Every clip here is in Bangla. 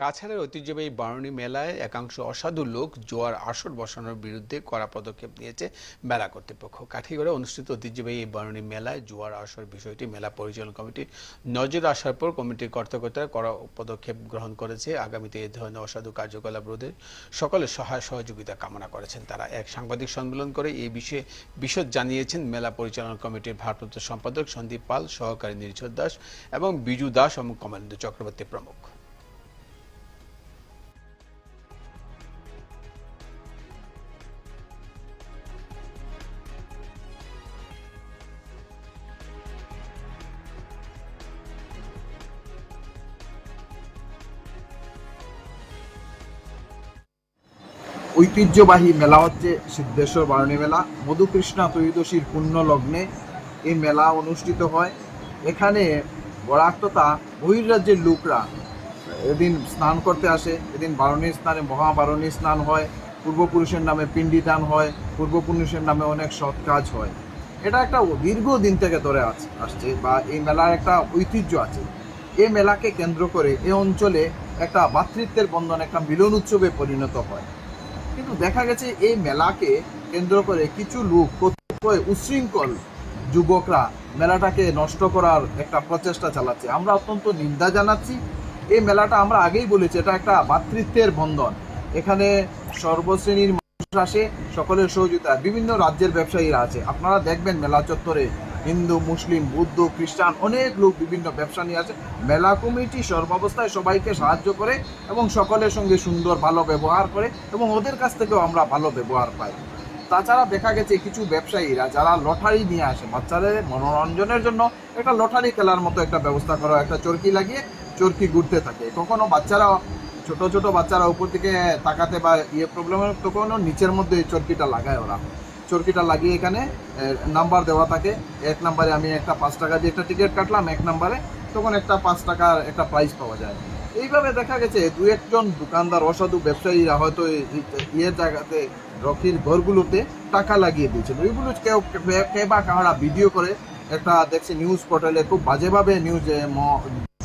কাছাড়ের ঐতিহ্যবাহী বারণী মেলায় একাংশ অসাধু লোক জোয়ার আসর বসানোর বিরুদ্ধে কড়া পদক্ষেপ নিয়েছে মেলা কর্তৃপক্ষ। কাঠিগড়ে অনুষ্ঠিত ঐতিহ্যবাহী এই বারণী মেলায় জোয়ার আসর বিষয়টি মেলা পরিচালনা কমিটির নজর আসার পর কমিটির কর্তাকর্তারা কড়া পদক্ষেপ গ্রহণ করেছে। আগামীতে এই ধরনের অসাধু কার্যকলাপ রোধে সকলের সহায় সহযোগিতা কামনা করেছেন তারা। এক সাংবাদিক সম্মেলন করে এই বিষয়ে বিশদ জানিয়েছেন মেলা পরিচালনা কমিটির ভারপ্রাপ্ত সম্পাদক সন্দীপ পাল, সহকারী নির্ঝর দাস এবং বিজু দাস এবং কমলেন্দু চক্রবর্তী প্রমুখ। ঐতিহ্যবাহী মেলা হচ্ছে সিদ্ধেশ্বর বারণী মেলা। মধুকৃষ্ণা ত্রয়োদশীর পুণ্য লগ্নে এই মেলা অনুষ্ঠিত হয়। এখানে বরাক তথা বহির্রাজ্যের লোকরা এদিন স্নান করতে আসে। এদিন বারণী স্নানে মহাবারণী স্নান হয়। পূর্বপুরুষের নামে পিণ্ডি দান হয়। পূর্বপুরুষের নামে অনেক সৎ কাজ হয়। এটা একটা দীর্ঘ দিন থেকে ধরে আস- আসছে বা এই মেলার একটা ঐতিহ্য আছে। এই মেলাকে কেন্দ্র করে এই অঞ্চলে একটা ভাতৃত্বের বন্ধন, একটা মিলন উৎসবে পরিণত হয়। কিন্তু দেখা গেছে এই মেলাকে কেন্দ্র করে কিছু লোক কতিপয় উশৃঙ্খল যুবকরা মেলাটাকে নষ্ট করার একটা প্রচেষ্টা চালাচ্ছে। আমরা অত্যন্ত নিন্দা জানাচ্ছি। এই মেলাটা আমরা আগেই বলেছি, এটা একটা ভাতৃত্বের বন্ধন। এখানে সর্বশ্রেণীর মানুষ আসে, সকলের সহযোগিতা। বিভিন্ন রাজ্যের ব্যবসায়ীরা আছে। আপনারা দেখবেন মেলা চত্বরে হিন্দু, মুসলিম, বৌদ্ধ, খ্রিস্টান অনেক লোক বিভিন্ন ব্যবসা নিয়ে আসে। মেলা কমিটি সর্বাবস্থায় সবাইকে সাহায্য করে এবং সকলের সঙ্গে সুন্দর, ভালো ব্যবহার করে এবং ওদের কাছ থেকেও আমরা ভালো ব্যবহার পাই। তাছাড়া দেখা গেছে কিছু ব্যবসায়ীরা যারা লটারি নিয়ে আসে। বাচ্চাদের মনোরঞ্জনের জন্য একটা লটারি খেলার মতো একটা ব্যবস্থা করা, একটা চরকি লাগিয়ে চরকি ঘুরতে থাকে। কখনো বাচ্চারা, ছোট ছোট বাচ্চারা উপর থেকে তাকাতে বা ইয়ে প্রবলেম তখনও নিচের মধ্যে এই চরকিটা লাগায় ওরা। চরকিটা লাগিয়ে এখানে নাম্বার দেওয়া থাকে। এক নাম্বারে আমি একটা পাঁচ টাকা দিয়ে একটা টিকিট কাটলাম, এক নাম্বারে তখন একটা পাঁচ টাকার একটা প্রাইজ পাওয়া যায়। এইভাবে দেখা গেছে, দু একজন দোকানদার, অসাধু ব্যবসায়ীরা হয়তো ইয়ের জায়গাতে রকির ঘরগুলোতে টাকা লাগিয়ে দিয়েছিল ওইগুলো কেউ কে- বা কাহারা ভিডিও করে, একটা দেখছি নিউজ পোর্টালে খুব বাজেভাবে নিউজে ম,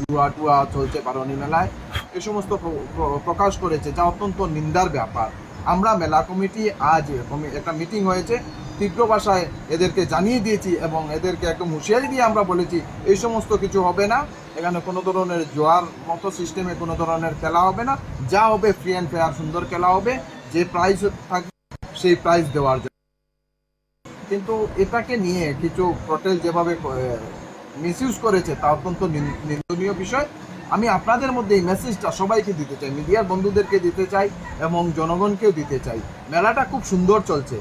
জুয়া টুয়া চলছে বারণী মেলায়। এ সমস্ত প্র- প্র- প্রকাশ করেছে। যা অত্যন্ত নিন্দার ব্যাপার। আমরা মেলা কমিটি আজ একটা মিটিং হয়েছে। তীব্র ভাষায় এদেরকে জানিয়ে দিয়েছি এবং এদেরকে একদম হুঁশিয়ারি দিয়ে আমরা বলেছি, এই সমস্ত কিছু হবে না। এখানে কোনো ধরনের জোয়ার মতো সিস্টেমে কোনো ধরনের খেলা হবে না। যা হবে ফ্রি অ্যান্ড ফেয়ার সুন্দর খেলা হবে। যে প্রাইজ থাকবে সেই প্রাইজ দেওয়ার জন্য। কিন্তু এটাকে নিয়ে কিছু হোটেল যেভাবে মিসইউজ করেছে, তা অত্যন্ত নিন- নিন্দনীয় বিষয়। আমি আপনাদের মধ্যে এই মেসেজটা সবাইকে দিতে চাই, মিডিয়ার বন্ধুদেরকে দিতে চাই এবং জনগণকেও দিতে চাই। মেলাটা খুব সুন্দর চলছে।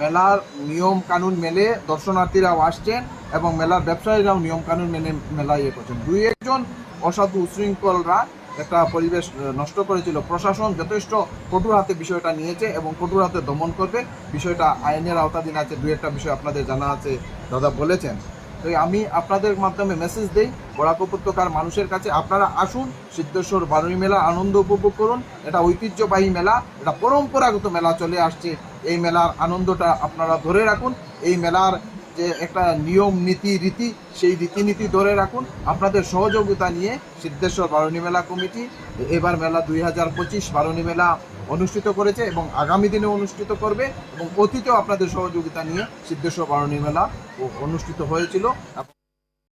মেলার নিয়ম কানুন মেলে দর্শনার্থীরাও আসছেন এবং মেলার ব্যবসায়ীরাও নিয়ম কানুন মেনে মেলা ইয়ে করছেন। দুই একজন অসাধু উশৃঙ্খলরা একটা পরিবেশ নষ্ট করেছিল। প্রশাসন যথেষ্ট কঠোর হাতে বিষয়টা নিয়েছে এবং কঠোর হাতে দমন করবে। বিষয়টা আইনের আওতাধীন আছে। দুই একটা বিষয় আপনাদের জানা আছে, দাদা বলেছেন। তো আমি আপনাদের মাধ্যমে মেসেজ দেই, বরাক উপত্যকার মানুষের কাছে। আপনারা আসুন, সিদ্ধেশ্বর বারুই মেলা আনন্দ উপভোগ করুন। এটা ঐতিহ্যবাহী মেলা, এটা পরম্পরাগত মেলা চলে আসছে। এই মেলার আনন্দটা আপনারা ধরে রাখুন। এই মেলার যে একটা নিয়ম, নীতি, রীতি, সেই রীতিনীতি ধরে রাখুন। আপনাদের সহযোগিতা নিয়ে সিদ্ধেশ্বর বারণী মেলা কমিটি এবার মেলা দুই হাজার পঁচিশ বারণী মেলা অনুষ্ঠিত করেছে এবং আগামী দিনে অনুষ্ঠিত করবে এবং অতীতেও আপনাদের সহযোগিতা নিয়ে সিদ্ধেশ্বর বারণী মেলা অনুষ্ঠিত হয়েছিল।